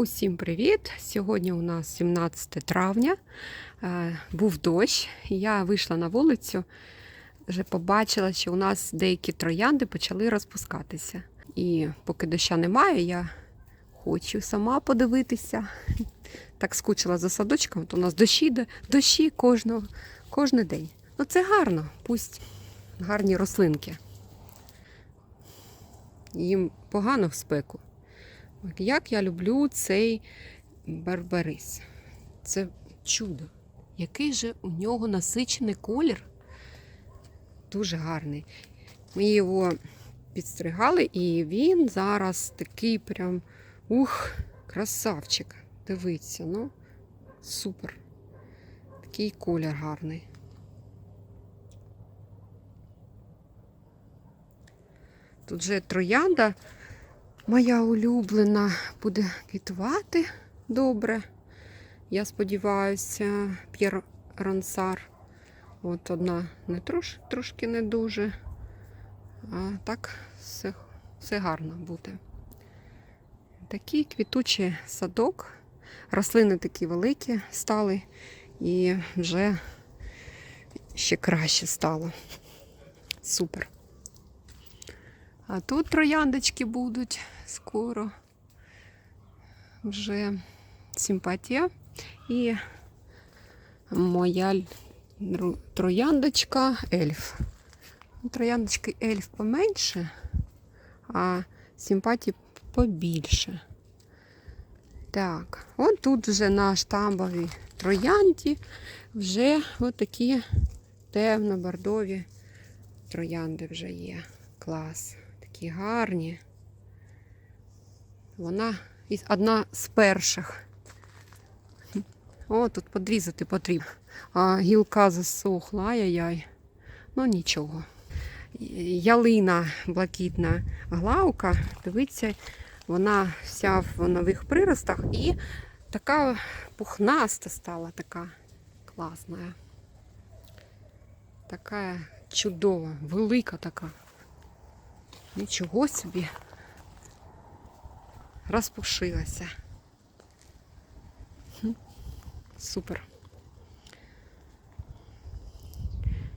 Усім привіт! Сьогодні у нас 17 травня. Е, Був дощ. Я вийшла на вулицю, вже побачила, що у нас деякі троянди почали розпускатися. І поки доща немає, я хочу сама подивитися. Так скучила за садочком, то у нас дощі, де- дощі кожного, кожен день. Ну це гарно, пусть гарні рослинки. Їм погано в спеку. Як я люблю цей барбарис. Це чудо. Який же у нього насичений колір. Дуже гарний. Ми його підстригали, і він зараз такий прям ух, красавчик. Дивіться, ну, супер. Такий колір гарний. Тут же троянда моя улюблена буде квітувати добре. Я сподіваюся, П'єр Рансар. От одна не трош, трошки не дуже. А так все, все гарно буде. Такий квітучий садок. Рослини такі великі стали і вже ще краще стало. Супер. А тут трояндочки будуть скоро. Вже симпатія. І моя трояндочка ельф. Ну, Трояндочки ельф поменше, а симпатії побільше. Так, от тут вже на штамбовій троянді вже отакі темно-бордові троянди вже є. Клас. Такі гарні. Вона одна з перших. О, тут подрізати потрібно. А гілка засохла, ай-яй-яй. Ну нічого. Ялина блакитна главка, дивіться, вона вся в нових приростах і така пухнаста стала, така класна. Така чудова, велика така. Нічого собі розпушилася. Супер.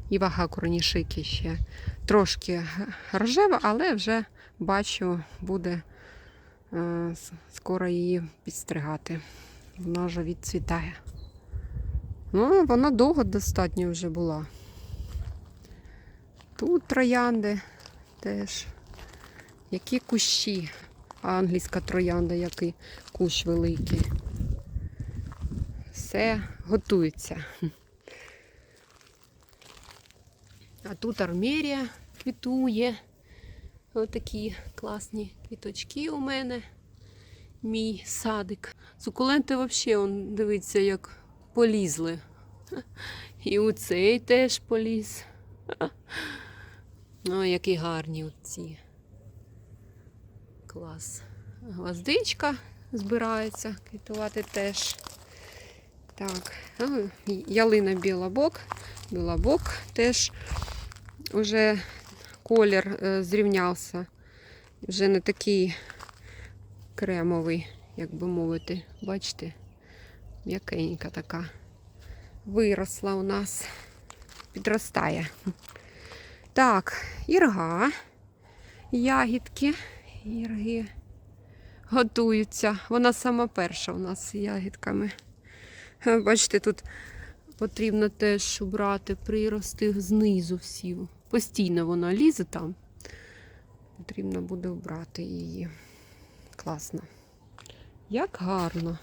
І вага коронішики ще трошки рожева, але вже бачу, буде е, скоро її підстригати. Вона вже відцвітає. Ну, вона довго достатньо вже була. Тут троянди теж. Які кущі. Англійська троянда, який кущ великий. Все готується. А тут армерія квітує. Отакі класні квіточки у мене. Мій садик. Сукуленти взагалі, он, дивіться, як полізли. І у цей теж поліз. О, які гарні оці. Клас. Гвоздичка збирається квітувати теж. Так, ялина білобок. Білобок теж вже колір е, зрівнявся. Вже не такий кремовий, як би мовити. Бачите, м'якенька така. Виросла у нас, підростає. Так, ірга, ягідки, ірги готуються. Вона сама перша у нас з ягідками. Е, Бачите, тут потрібно теж убрати прирости знизу всі. Постійно вона лізе там. Потрібно буде обрати її. Класно. Як гарно.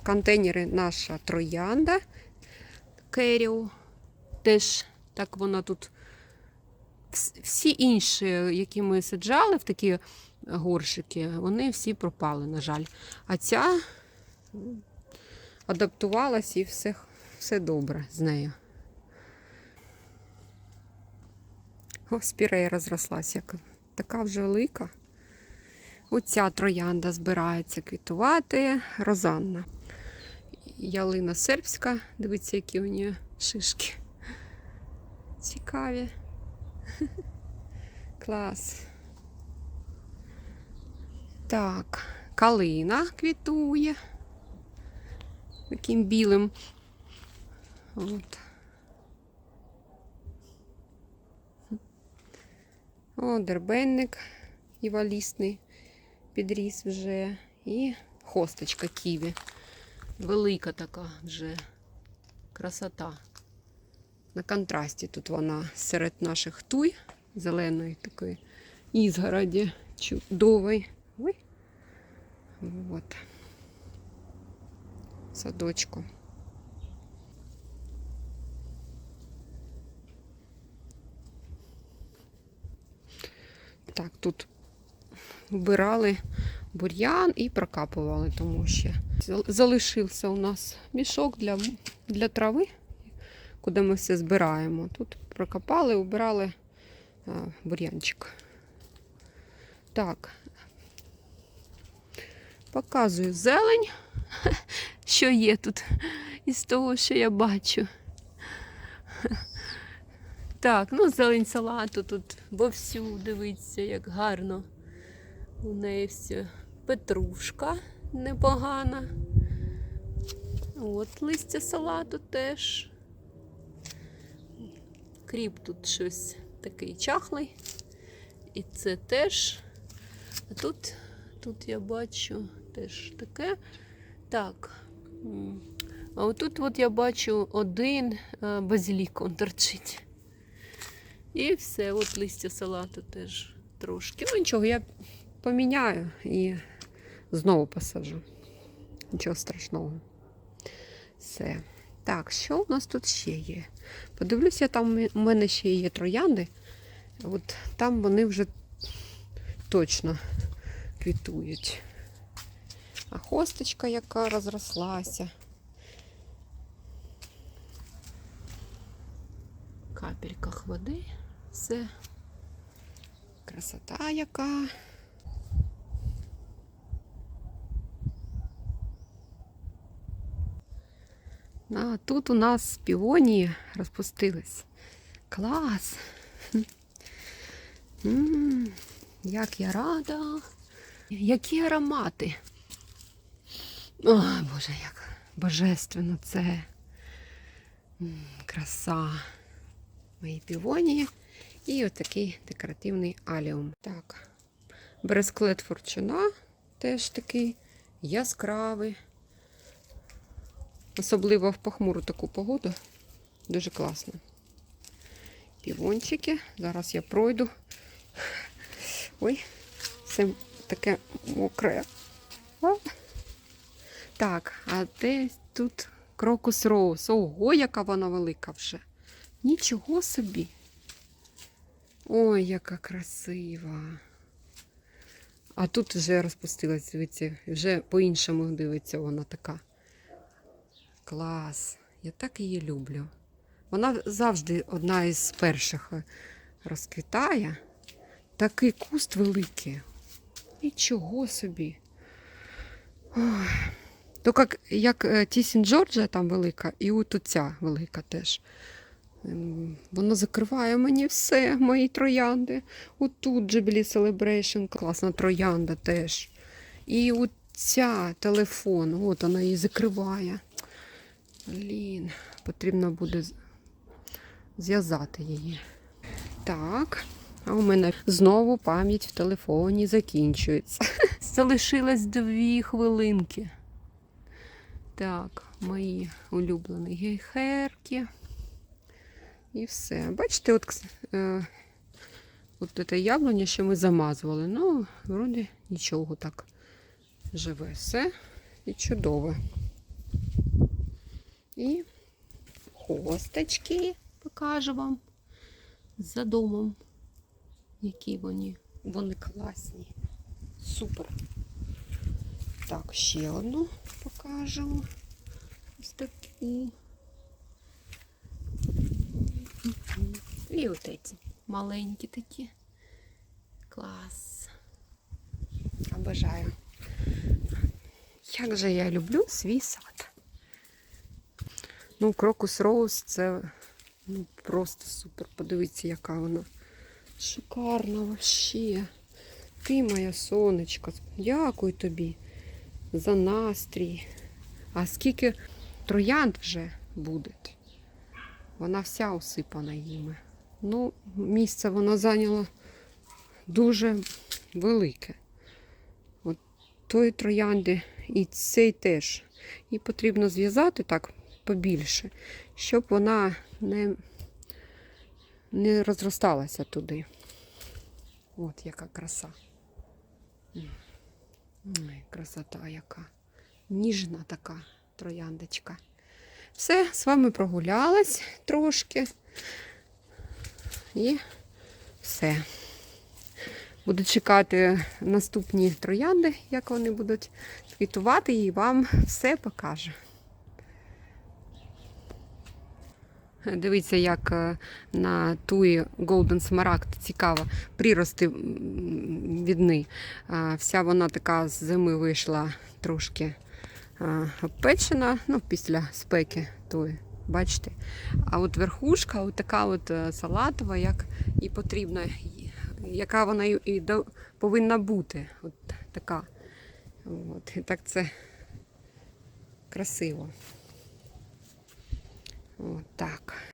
В контейнері наша троянда Керіо. Теж так вона тут. Всі інші, які ми саджали в такі горшики, вони всі пропали, на жаль. А ця адаптувалась і все, все добре з нею. О, спірея розрослась, як така вже велика. Оця троянда збирається квітувати. Розанна. Ялина сербська. Дивіться, які у неї шишки. Цікаві. Клас. Так, Калина квітує. Таким білим. От. О, дербенник івалісний підріс вже. І хосточка ківі. Велика така вже красота. На контрасті тут вона серед наших туй зеленої такої ізгороді чудової. Ой. От. Садочку. Так, тут вбирали бур'ян і прокапували, тому ще залишився у нас мішок для, для трави, куди ми все збираємо. Тут прокопали, убирали бур'янчик. Так. Показую зелень, що є тут із того, що я бачу. Так, ну зелень салату тут вовсю дивиться, як гарно. У неї все петрушка непогана. От листя салату теж. Кріп тут щось такий чахлий. І це теж. А тут, тут я бачу теж таке. Так. А отут от я бачу один а, базилік он торчить. І все, от листя салату теж трошки. Ну нічого, я поміняю і знову посаджу. Нічого страшного. Все. Так, що у нас тут ще є? Подивлюся, там у мене ще є троянди. От там вони вже точно квітують. А хосточка, яка розрослася. В капельках води. Все. Красота яка. А тут у нас піонії розпустились. Клас! М, Як я рада. Які аромати. О, Боже, як божественно це. Краса. Мої півонії. І отакий декоративний аліум. Так. Бересклет форчуна теж такий яскравий. Особливо в похмуру таку погоду. Дуже класно. Півончики. Зараз я пройду. Ой, це таке мокре. Так, а десь тут крокус роуз. Ого, яка вона велика вже. Нічого собі. Ой, яка красива. А тут вже розпустилась, дивіться, вже по-іншому дивиться вона така. Клас. Я так її люблю. Вона завжди одна із перших е, розквітає. Такий куст великий. Нічого собі. Ой. То як, як е, Тісін Джорджа там велика, і от ця велика теж. Ем, Воно закриває мені все, мої троянди. Отут Jubilee Celebration, класна троянда теж. І от ця телефон, от вона її закриває. Блін, потрібно буде зв'язати її. Так, а у мене знову пам'ять в телефоні закінчується. Залишилось дві хвилинки. Так, мої улюблені гейхерки. І все. Бачите, от, е, от це яблуня, що ми замазували. Ну, вроді нічого так живе. Все і чудове. І хосточки покажу вам за домом. Які вони. Вони класні. Супер. Так, ще одну покажемо. Ось таку. І от ці маленькі такі. Клас. Обожаю. Як же я люблю свій сад. Ну, крокус роуз це ну, просто супер. Подивіться, яка вона шикарна вообще. Ти моя сонечко. Дякую тобі. За настрій. А скільки троянд вже буде? Вона вся осипана їми. Ну, місце вона зайняла дуже велике. От тої троянди і цей теж. І потрібно зв'язати так побільше, щоб вона не, не розросталася туди. От яка краса. Ой, красота яка. Ніжна така трояндочка. Все, з вами прогулялась трошки. І все. Буду чекати наступні троянди, як вони будуть квітувати, і вам все покажу. Дивіться, як е, на туї Golden Smaragd цікаво, прирости м, відни. Вся вона така з зими вийшла трошки а, обпечена, ну, після спеки тої, бачите. А от верхушка, от така от е, салатова, як і потрібна, яка вона і- повинна бути. От така. От, і так це красиво. От так.